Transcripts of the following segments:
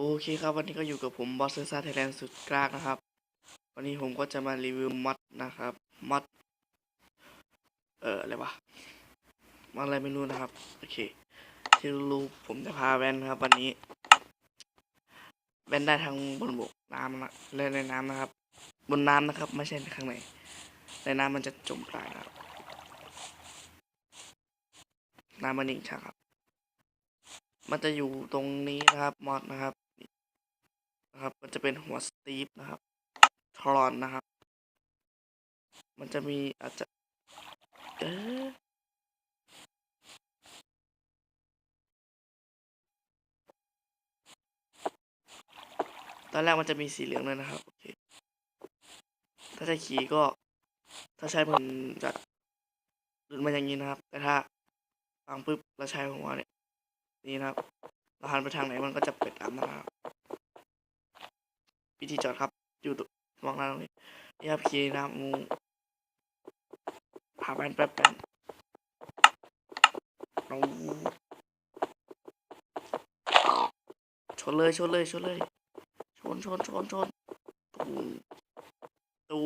โอเคครับวันนี้ก็อยู่กับผมบอสเซอร์ซ่าไทยแลนด์สุดกลางนะครับ วันนี้ผมก็จะมารีวิวมัดนะครับ มัด เอ่ออะไรวะมัดอะไรไม่รู้นะครับ โอเค ที่รู้ผมจะพาแวนครับ วันนี้ แวนได้ทั้งบนบกน้ำนะและในน้ำนะครับ บนน้ำนะครับ ไม่ใช่ข้างในในน้ำมันจะจมตายนะครับน้ำมันนิ่งชาครับมันจะอยู่ตรงนี้นะครับมอดนะครับ นะครับมันจะเป็นหัวสตีฟนะครับทรอนนะครับ มันจะมีอาจจะเออตอนแรกมันจะมีสีเหลืองเลยนะครับ โอเค ถ้าใช้ขี่ก็ ถ้าใช้มันจะหลุดมาอย่างนี้นะครับ แต่ถ้าฟังปุ๊บแล้วใช้หัวเนี่ย นี่นะครับเราหันไปทางไหนมันก็จะเปิดตามนะครับ วิธีจอดครับ อยู่ตรงมองหน้าตรงนี้นี่ครับขี่นะครับงูพาแป๊บแป๊บแป๊บเราชนเลยชนเลยชนเลย ชนชนชนชนตูตู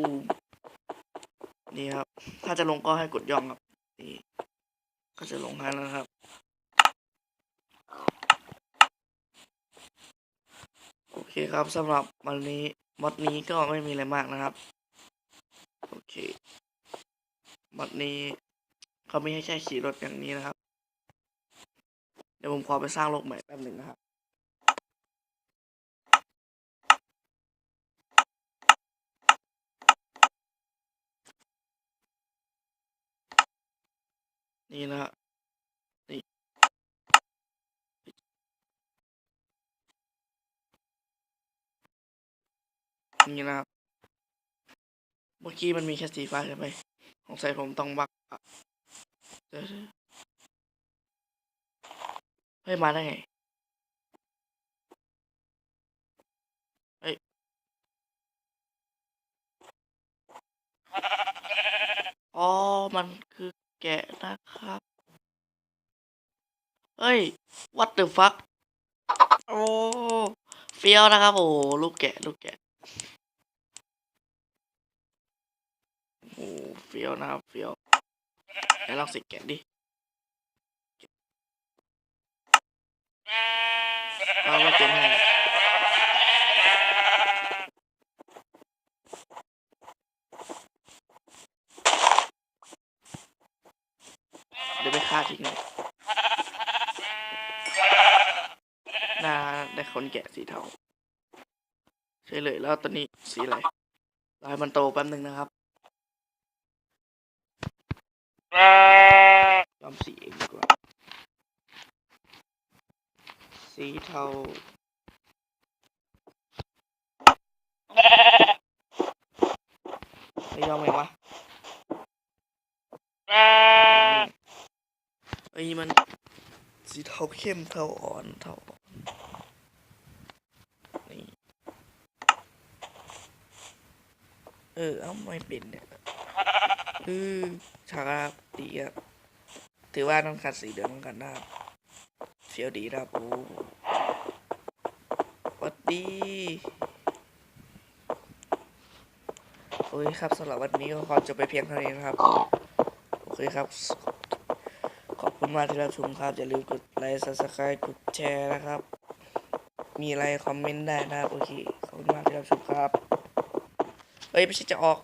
นี่ครับ ถ้าจะลงก็ให้กดย่องครับ นี่ ก็จะลงให้แล้วครับ โอ เคครับสำหรับวันนี้มอดนี้ก็ไม่มีอะไรมากนะครับโอเคมอดนี้เขาไม่ให้แค่ขี่รถอย่างนี้นะครับ เดี๋ยวผมขอไปสร้างโลกใหม่แป๊บหนึ่งนะครับนี่นะฮะนี่ นี่นะครับ เมื่อกี้มันมีแค่สีฟ้าใช่ไหมของใส่ผมต้องบักเดี๋ยวๆเฮ้ย มาได้ไง เฮ้ย อ๋อ มันคือแกะนะครับ เฮ้ย what the fuck โอ้เฟี้ยวนะครับ โอ้ลูกแกะ ลูกแกะ โอ้เฟี้ยวนะครับเฟี้ยวไหนลองสิแกะดิเอามาเต็มให้เดี๋ยวไปฆ่าทิ้งเลยน่าได้คนแกะสีเทา ช่เลยแล้วตอนนี้สีอะไรรอให้มันโตแป๊บหนึ่งนะครับย้อมสีเองดีกว่า สีเทาไม่ยอมไหมวะเอ้ยมันสีเทาเข้มเทาอ่อนเทาอ่อนนี่เออเอาไม่เป็นเนี่ยเออฉาครับดีครับถือว่าต้องขัดสีเดือนเหมือนกันนะครับเฟียวดีนะครับโอ้สวัสดีโอเคครับสำหรับวันนี้ก็ขอจบไปเพียงเท่านี้นะครับ โอเคครับ ขอบคุณมากที่รับชมครับ อย่าลืมกดไลค์ subscribe กดแชร์นะครับ มีอะไรคอมเมนต์ได้นะครับ โอเค ขอบคุณมากที่รับชมครับ เฮ้ยไม่ใช่จะออก